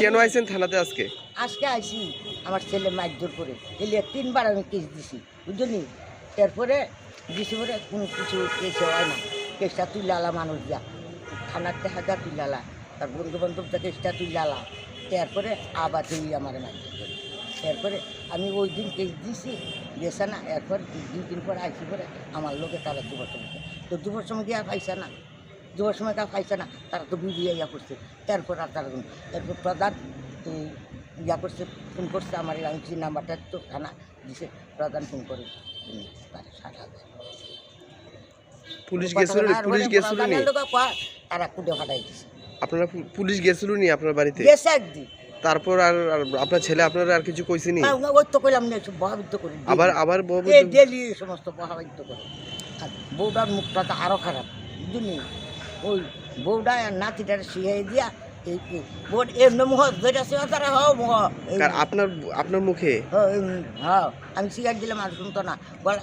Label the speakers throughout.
Speaker 1: কেন আইছেন থানাতে আজকে?
Speaker 2: আজকে আইসি আমার ছেলে মারধর করে। এলে তিনবার আমি কেস দিছি বুঝলি তারপরে দিছি পরে কোনো কিছু কেস হয় না। কেসটা তুই লালা মানুষ যা। থানার দেখা যা তুলালা তার বন্ধু বান্ধব যা কেসটা তুলালা তারপরে আবার তুই আমার মারধর করে। তারপরে আমি ওই দিন কেস দিছি গেছে না, এরপর দুই দিন পর আইসি পরে আমার লোকে তারা দুবার সময় তো দুবার সময় আর পাইছে না। দুবার সময় তা পাইছে না তারা তো বিবিয়ে ইয়া করছে। তারপর আর তারা তারপর প্রধান ইয়া করছে ফোন করছে আমার এই আংটি নাম্বারটা তো থানা দিছে প্রধান ফোন করে উম, তার ষাট হাজার
Speaker 1: পুলিশ গেছিল নি? পুলিশ গেছিল নি?
Speaker 2: প্রধানের লোকে কয়, তারা কুটে ফাটাই দিছে।
Speaker 1: আপনারা পুলিশ গেছিল নি আপনার বাড়িতে?
Speaker 2: গেছে একদিন।
Speaker 1: তারপর আর আর আপনার ছেলে আপনারা আর কিছু কইছে নি?
Speaker 2: ওই তো কইলাম না এসব বহাবিদ্য করে
Speaker 1: আবার আবার
Speaker 2: ডেলি সমস্ত করে। আর বউটার মুখটা তো আরও খারাপ ওই বউটা আর নাতিটার শিখাই দিয়া এমনি মুখ যেটা তারা হও মুখ।
Speaker 1: আপনার আপনার মুখে?
Speaker 2: হ্যাঁ, আমি সিগারেট দিলাম আর শুনতো না। গলা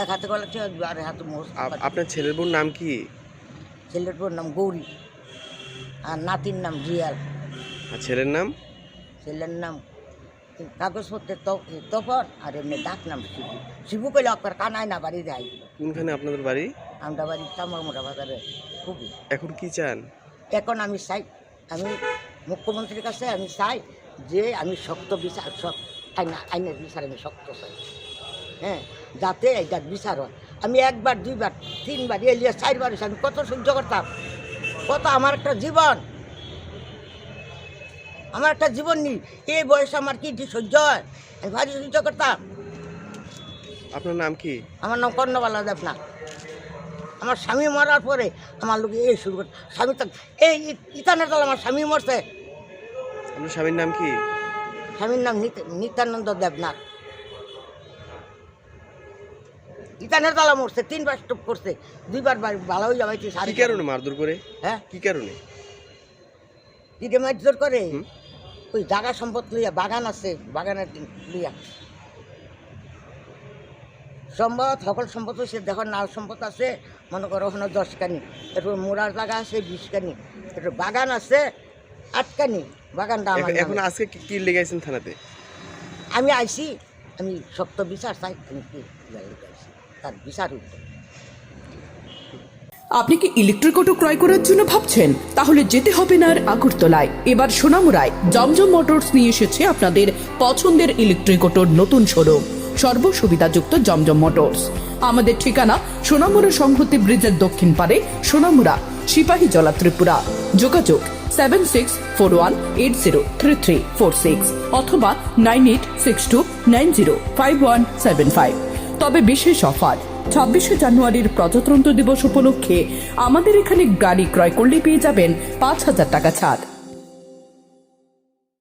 Speaker 2: এক হাতে গলা ছিল আর হাতে মুখ।
Speaker 1: আপনার ছেলের বোন নাম কি?
Speaker 2: ছেলের বোর নাম গৌরী আর নাতির নাম রিয়াল
Speaker 1: আর ছেলের নাম?
Speaker 2: ছেলের নাম কাগজপত্রের তপন আর এমনি ডাক নাম শিবু। শিবু কইলে অকর কানায় না বাড়ি যাই।
Speaker 1: কোনখানে আপনাদের বাড়ি?
Speaker 2: আমরা বাড়ি চামড়া বাজারে খুবই।
Speaker 1: এখন কি চান?
Speaker 2: এখন আমি চাই আমি মুখ্যমন্ত্রীর কাছে আমি চাই যে আমি শক্ত বিচার আইনা আইনের বিচার আমি শক্ত চাই। হ্যাঁ যাতে এটার বিচার হয়। আমি একবার দুইবার তিনবার এলিয়ে চারবার আমি কত সহ্য করতাম কত আমার একটা জীবন আমার একটা জীবন নেই। এই বয়সে আমার কি সহ্য হয়? আমি ভারী সহ্য করতাম।
Speaker 1: আপনার নাম কি?
Speaker 2: আমার নাম কর্ণবালা দেবনা আমার স্বামী মরার পরে আমার লোক এই শুরু করে স্বামী তো এই ইতানের আমার স্বামী মরছে।
Speaker 1: আপনার স্বামীর নাম কি?
Speaker 2: স্বামীর নাম নিত- নিত্যানন্দ দেবনাথ। ইতানের দলা মরছে তিনবার স্টপ করছে। দুইবার ভালো হয়ে যাবে
Speaker 1: কি কারণে মারধর করে?
Speaker 2: হ্যাঁ?
Speaker 1: কি কারণে?
Speaker 2: দিদি মারধর করে? ওই জায়গা সম্পদ লইয়া বাগান আছে বাগানের লইয়া। সম্পদ সকল সম্পদ সে দেখো নাল সম্পদ আছে মনে করো ওখানে দশ কানি এরপর মোড়ার জায়গা আছে বিশ কানি এরপর বাগান আছে আট কানি বাগানটা আমার
Speaker 1: এখন- আজকে কি- কি লেগাইছেন থানাতে?
Speaker 2: আমি আইছি আমি শক্ত বিচার চাই আমি কি ইয়ার লিগে আইছি। তার বিচার
Speaker 3: আপনি কি ইলেকট্রিক অটো ক্রয় করার জন্য ভাবছেন? তাহলে যেতে হবে না আর আগরতলায়। এবার সোনামুড়ায় জমজম মোটরস নিয়ে এসেছে আপনাদের পছন্দের ইলেকট্রিক অটোর নতুন শোরুম। সর্বসুবিধাযুক্ত জমজম মোটরস। আমাদের ঠিকানা সোনামুড়া সংহতি ব্রিজের দক্ষিণ পারে, সোনামুড়া, সিপাহী জলা ত্রিপুরা। যোগাযোগ seven six four one eight zero three three four six অথবা nine eight six two nine zero five one seven five তবে বিশেষ অফার, ছাব্বিশে জানুয়ারির প্রজাতন্ত্র দিবস উপলক্ষে আমাদের এখানে গাড়ি ক্রয় করলে পেয়ে যাবেন পাঁচ হাজার টাকা ছাড়।